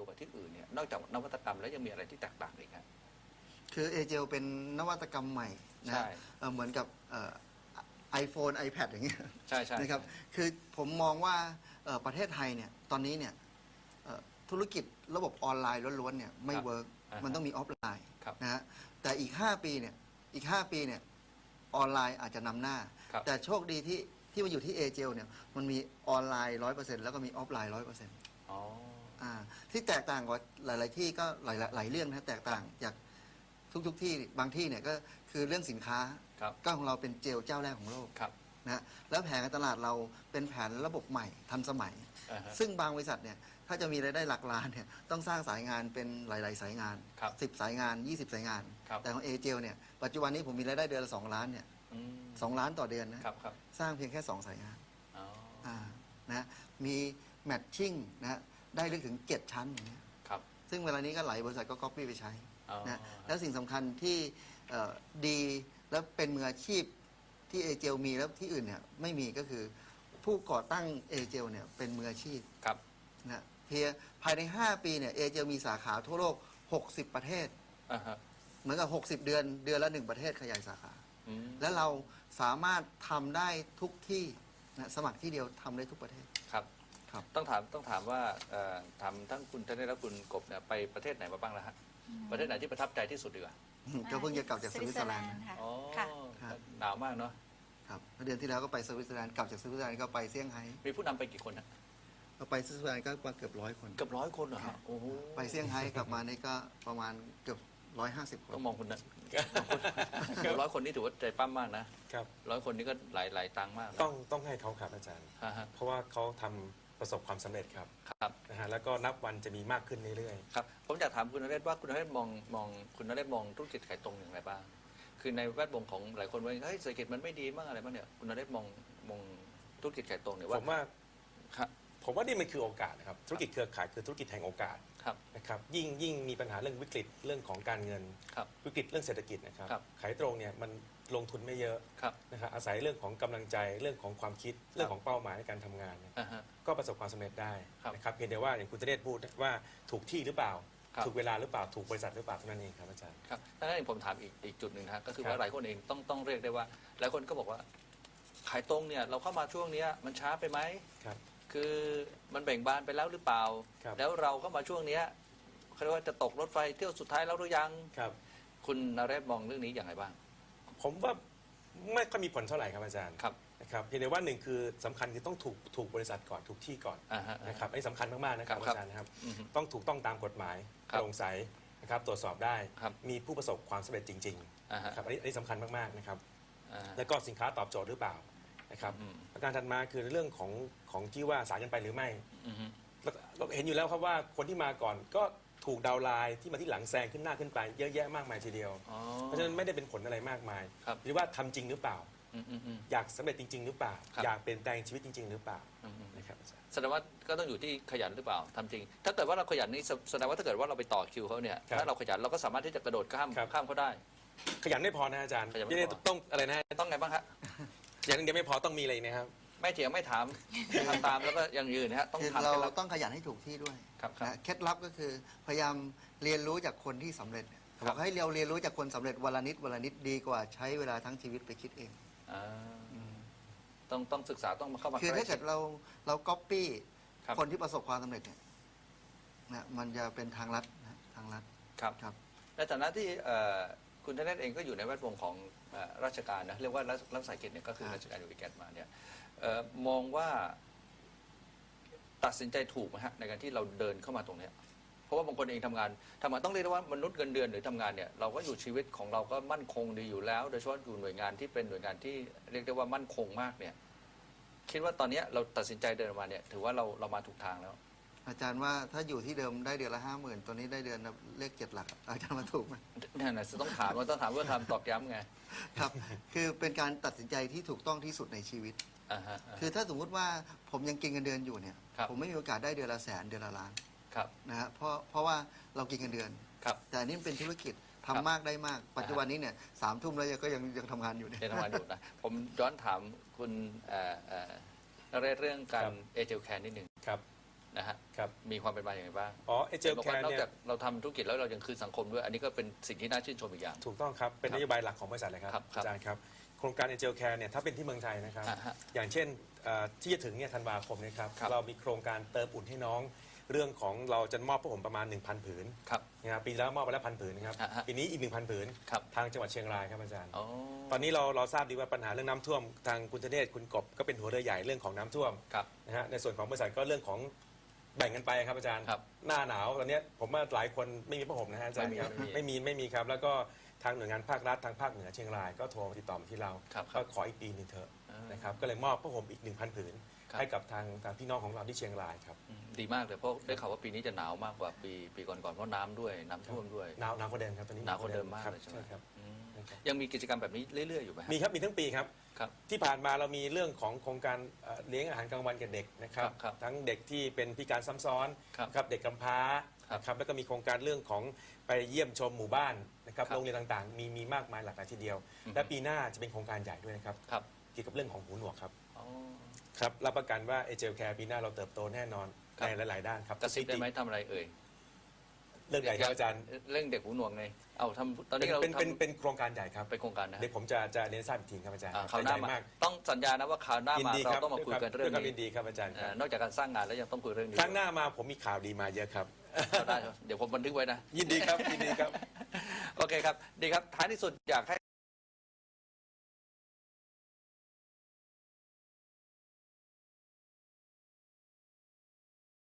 ลกับที่อื่นเนี่ยนอกจากนวัตกรรมแล้วยังมีอะไรที่แตกต่างอีกครับ คือเอเจลเป็นนวัตกรรมใหม่นะใช่เอ่อเหมือนกับไอโฟน iPad อย่างเงี้ยใช่ใช่นะครับคือผมมองว่าเอ่อประเทศไทยเนี่ยตอนนี้เนี่ยเอ่อธุรกิจระบบออนไลน์ล้วนๆเนี่ยไม่เวิร์กาฮะมันต้องมีออฟไลน์ครับนะฮะแต่อีก 5 ปีเนี่ยอีก 5 ปีเนี่ยออนไลน์อาจจะนำหน้า ครับ แต่โชคดีที่ที่มาอยู่ที่เอเจลเนี่ยมันมีออนไลน์ร้อยเปอร์เซ็นต์แล้วก็มีออฟไลน์ร้อยเปอร์เซ็นต์ อ๋อ อ่าที่แตกต่างกว่าหลาย ๆ ที่ก็หลายๆหลายเรื่องนะแตกต่างจากทุก ๆ ที่บางที่เนี่ยก็คือเรื่องสินค้าครับ ก็ของเราเป็นเจลเจ้าแรกของโลกครับนะฮะแล้วแผนการตลาดเราเป็นแผนระบบใหม่ทันสมัย อ่าฮะ ซึ่งบางบริษัทเนี่ยถ้าจะมีรายได้หลักล้านเนี่ยต้องสร้างสายงานเป็นหลาย ๆ สายงาน ครับ10 สายงาน 20 สายงาน ครับ แต่ของเอเจลเนี่ยปัจจุบันนี้ผมมีรายได้เดือนละ2ล้านเนี่ยอืมสองล้านต่อเดือนนะครับครับสร้างเพียงแค่2สายงาน อ๋อ อ่านะมีแมทชิ่งนะฮะ ได้ลึกถึง 7 ชั้นอย่างเงี้ยครับ ซึ่งเวลานี้ก็หลายบริษัทก็ก๊อปปี้ไปใช้อ๋อ นะแล้วสิ่งสำคัญที่เอ่อดีและเป็นมืออาชีพที่เอเจลมีแล้วที่อื่นเนี่ยไม่มีก็คือผู้ก่อตั้งเอเจลเนี่ยเป็นมืออาชีพครับนะเพียภายใน 5 ปีเนี่ยเอเจลมีสาขาทั่วโลก 60 ประเทศ อ่าฮะเหมือนกับ 60 เดือนเดือนละหนึ่งประเทศขยายสาขา อืมแล้วเราสามารถทำได้ทุกที่นะสมัครที่เดียวทำได้ทุกประเทศ ครับ ครับ ต้องถามต้องถามว่าเอ่อถามทั้งคุณธเนศและคุณกบเนี่ยไปประเทศไหนมาบ้างแล้วฮะประเทศไหนที่ประทับใจที่สุดดีกว่าก็เพิ่งจะกลับจากสวิตเซอร์แลนด์ค่ะอ๋อค่ะครับหนาวมากเนาะครับเดือนที่แล้วก็ไปสวิตเซอร์แลนด์กลับจากสวิตเซอร์แลนด์ก็ไปเซี่ยงไฮ้มีผู้นำไปกี่คนฮะเราไปสวิตเซอร์แลนด์ก็มาเกือบร้อยคน เกือบร้อยคนเหรอฮะโอ้โหไปเซี่ยงไฮ้กลับมานี่ก็ประมาณเกือบร้อยห้าสิบคต้อนงมองคุณนะเกือบร้อยคนนี่ถือว่าใจปั้มมากนะครับ ร้อยคนนี่ก็หลายหลายตังค์มากนะต้องต้องให้เขาครับอาจารย์ ฮะฮะเพราะว่าเขาทำ ประสบความสำเร็จครับครับนะฮะแล้วก็นับวันจะมีมากขึ้นเรื่อยครับผมอยากถามคุณนเรศว่าคุณนเรศมองมองคุณนเรศมองธุรกิจขายตรงอย่างไรบ้าง คือในแวดวงของหลายคนว่าเฮ้ยเศรษฐกิจมันไม่ดีบ้างอะไรบ้างเนี่ยคุณนเรศมองมองธุรกิจขายตรงเนี่ยๆว่าผมว่า ครับ ผมว่านี่มันคือโอกาสนะครับธุรกิจเครือข่ายคือธุรกิจแห่งโอกาสครับนะครับยิ่งยิ่งมีปัญหาเรื่องวิกฤตเรื่องของการเงิน ครับวิกฤตเรื่องเศรษฐกิจนะครับครับขายตรงเนี่ยมันลงทุนไม่เยอะครับนะครับอาศัยเรื่องของกำลังใจเรื่องของความคิดเรื่องของเป้าหมายในการทำงานเนี่ยอ่าฮะ ก็ประสบความสำเร็จได้ครับนะครับเพียงแต่ว่าอย่างคุณเจเนศพูดว่าถูกที่หรือเปล่า ครับ ถูกเวลาหรือเปล่าถูกบริษัทหรือเปล่าเท่านั้นเองครับอาจารย์ ครับดังนั้นเองผมถามอีกอีกจุดหนึ่งนะฮะก็คือครับว่าหลายคนเองต้องต้องเรียกได้ว่า หลายคนก็บอกว่า ขายตรงเนี่ยเราเข้ามาช่วงเนี้ยมันช้าไปไหม ครับ คือมันแบ่งบานไปแล้วหรือเปล่า ครับ แล้วเราก็มาช่วงเนี้ยเขาเรียกว่าจะตกรถไฟเที่ยวสุดท้ายแล้วหรือยัง ครับ คุณนเรศมองเรื่องนี้อย่างไรบ้าง ผมว่าไม่ค่อยมีผลเท่าไหร่ครับอาจารย์ครับ นะครับเพียงแต่ว่าหนึ่งคือสำคัญคือต้องถูกถูกบริษัทก่อนถูกที่ก่อนอ่าฮะ นะครับอันนี้สำคัญมากๆนะครับครับอาจารย์นะครับ อือฮึต้องถูกต้องตามกฎหมายครับโปร่งใสนะครับตรวจสอบได้ ครับ มีผู้ประสบความสำเร็จจริงอ่าๆฮะนะครับอันนี้อันนี้สำคัญมากๆนะครับ อ่าฮะแล้วก็สินค้าตอบโจทย์หรือเปล่า นะครับอืมประการถัดมาคือเรื่องของของที่ว่าสายกันไปหรือไม่อือฮึเราเราเห็นอยู่แล้วครับว่าคนที่มาก่อนก็ถูกดาวน์ไลน์ที่มาที่หลังแซงขึ้นหน้าขึ้นไปเยอะแยะมากมายทีเดียว อ๋อ เพราะฉะนั้นไม่ได้เป็นผลอะไรมากมายครับ หรือว่าทำจริงหรือเปล่า อืมอืมอืม อยากสำเร็จจริง ๆ หรือเปล่า ครับ อยากเปลี่ยนแปลงชีวิตจริง ๆ หรือเปล่าอืมอืมนะครับอาจารย์ แสดงว่าก็ต้องอยู่ที่ขยันหรือเปล่าทำจริง ถ้าเกิดว่าเราขยันนี่แสแสดงว่าถ้าเกิดว่าเราไปต่อคิวเขาเนี่ยครับถ้าเราขยันเราก็สามารถที่จะกระโดดข้ามครับ ข้ามเขาได้ ขยันไม่พอนะอาจารย์ขยันไม่ไม่ได้พอต้องอะไรนะ ต้องไงบ้างฮะ อย่างเดียวไม่พอต้องมีอะไรอีกนะครับ ไม่เถียงไม่ถามทำตามแล้วก็ยังยืนนะฮะต้องคือถามเราเคล็ดลับต้องขยันให้ถูกที่ด้วยครับครับนะเคล็ดลับก็คือพยายามเรียนรู้จากคนที่สำเร็จเนี่ยครับ บอกให้เราเรียนรู้จากคนสำเร็จวันละนิดวันละนิดดีกว่าใช้เวลาทั้งชีวิตไปคิดเอง อ่าต้องต้องศึกษาต้องมาเข้ามาคือถ้าใกล้เกิดเราเราก๊อปปี้ครับคนที่ประสบความสำเร็จเนี่ยนะมันจะเป็นทางลัดนะทางลัดครับ ครับ ในฐานะที่เอ่อ คุณธเนศเองก็อยู่ในแวดวงของเอ่อราชการนะเรียกว่ารัฐรัฐวิสาหกิจเนี่ยก็คือครับราชการอยู่อีกแกนมาเนี่ยเอ่อมองว่าตัดสินใจถูกไหมฮะในการที่เราเดินเข้ามาตรงเนี้ยเพราะว่าบางคนเองทำงานทำงานต้องเรียกได้ว่ามนุษย์เงินเดือนหรือทำงานเนี่ยเราก็อยู่ชีวิตของเราก็มั่นคงดีอยู่แล้ว โดยเฉพาะอยู่หน่วยงานที่เป็นหน่วยงานที่เรียกได้ว่ามั่นคงมากเนี่ยคิดว่าตอนเนี้ยเราตัดสินใจเดินมาเนี่ยถือว่าเราเรามาถูกทางแล้ว อาจารย์ว่าถ้าอยู่ที่เดิมได้เดือนละห้าหมื่นตัวนี้ได้เดือนละเลขเจ็ดหลักอะอาจารย์มาถูกไหมนั่นนะต้องถามว่าต้องถามเพื่อทำตอกย้ำไงครับ คือเป็นการตัดสินใจที่ถูกต้องที่สุดในชีวิต อ่าฮะอ่าฮะคือถ้าสมมุติว่าผมยังกินเงินเดือนอยู่เนี่ย ครับ ผมไม่มีโอกาสได้เดือนละแสนเดือนละล้านครับนะฮะเพราะเพราะว่าเรากินเงินเดือน ครับ แต่อันนี้มันเป็นธุรกิจทำครับมากได้มาก ปัจจุบันนี้เนี่ยสามทุ่มแล้วยังก็ยังยังทำงานอยู่เนี่ยเรียนทำงานอยู่นะ ผมย้อนถามคุณเอ่อเอ่อนเรศเรื่องการครับเอเจลแคนนิดหนึ่ง ครับ นะฮะครับ มีความเป็นมาอย่างไรบ้างอ๋อเอเจลบอกแคว่าร์นอกเนี่ยจากเราทำธุรกิจแล้วเรายังคืนสังคมด้วย อันนี้ก็เป็นสิ่งที่น่าชื่นชมอีกอย่าง ถูกต้องครับ เป็นครับนโยบายหลักของบริษัทเลยครับครับครับอาจารย์ครับ โครงการเอเจลแคร์เนี่ยถ้าเป็นที่เมืองไทยนะครับ อ่าฮะอย่างเช่นเอ่อที่จะถึงเนี่ยธันวาคมเนะครับ ครับ เรามีโครงการเติมอุ่นให้น้อง เรื่องของเราจะมอบผ้าห่มประมาณ 1,000 ผืนครับ นะครับปีแล้วมอบไปแล้วพันผืนนะครับ อ่าฮะปีนี้อีก 1,000 ผืน ครับ ทางจังหวัดเชียงรายครับอาจารย์ อ๋อ ตอนนี้เราเราทราบดีว่าปัญหาเรื่องน้ำท่วมทางคุณธเนศคุณกบก็เป็นหัวเรือใหญ่เรื่องของน้ำท่วมครับ นะฮะในส่วนของบริษัทก็เรื่องของ แบ่งกันไปครับอาจารย์ครับหน้าหนาวตอนเนี้ยผมว่าหลายคนไม่มีผ้าห่มนะฮะอาจารย์ไม่มีครับไม่มีไม่มีไม่มีครับแล้วก็ทางหน่วยงานภาครัฐทางภาคเหนือเชียงรายก็โทรมาติดต่อมาที่เราครับคก็รับขออีกปีหนึ่งเถอะอ่านนะครับก็เลยมอบผ้าห่มอีก 1,000 ผืน ครับ ให้กับทางทางพี่น้องของเราที่เชียงรายครับอืมดีมากเลยเพราะได้ข่าวว่าปีนี้จะหนาวมากกว่าปีปีก่อนๆเพราะน้ำด้วยน้ำท่วมด้วย หนาวหนาวกว่าเดิมครับตอนนี้หนาวกว่าเดิมมากครับเลยใช่ไหมใช่ครับ อืมนะครับยังมีกิจกรรมแบบนี้เรื่อยๆอยู่ไหมฮะ มีครับมีทั้งปีครับ ครับ ที่ผ่านมาเรามีเรื่องของโครงการเอ่อเลี้ยงอาหารกลางวันกับเด็กนะครับครับทั้งเด็กที่เป็นพิการซ้ำซ้อนครับครับเด็กกำพร้าครับนะครับแล้วก็มีโครงการเรื่องของไปเยี่ยมชมหมู่บ้านนะครับครับโรงเรียนต่างๆ มีมีมากมายหลากหลายทีเดียว อืมและปีหน้าจะเป็นโครงการใหญ่ด้วยนะครับครับเกี่ยวกับเรื่องของหูหนวกครับอ๋อ ครับรับประกันว่าเอเจลแคร์ปีหน้าเราเติบโตแน่นอนครับ ในหลาย ๆ ด้านครับกระซิบได้ไหมทำอะไรเอ่ย เรื่องใหญ่ครับอาจารย์เรื่องเด็กหูหนวกไงเอาทำตอนเป็นนี้เราเป็นเป็นทำเป็นโครงการใหญ่ครับเป็นโครงการนะเดี๋ยวผมจะจะเรียนให้ทราบอีกทีครับอาจารย์อ่าคราวหน้าใญ่มามากต้องสัญญานะว่าคราวหน้ายินมาดีเราครับต้องมาคุยกันเรื่องด้วยความนี้ยินดีครับอาจารย์คอ่ารับนอกจากการสร้างงานแล้วยังต้องคุยเรื่องนี้ครั้งหน้ามาผมมีข่าวดีมาเยอะครับได้ครับเดี๋ยวผมบันทึกไว้นะ ยินดีครับยินดีครับโอเคครับดีครับท้ายที่สุดอยากให้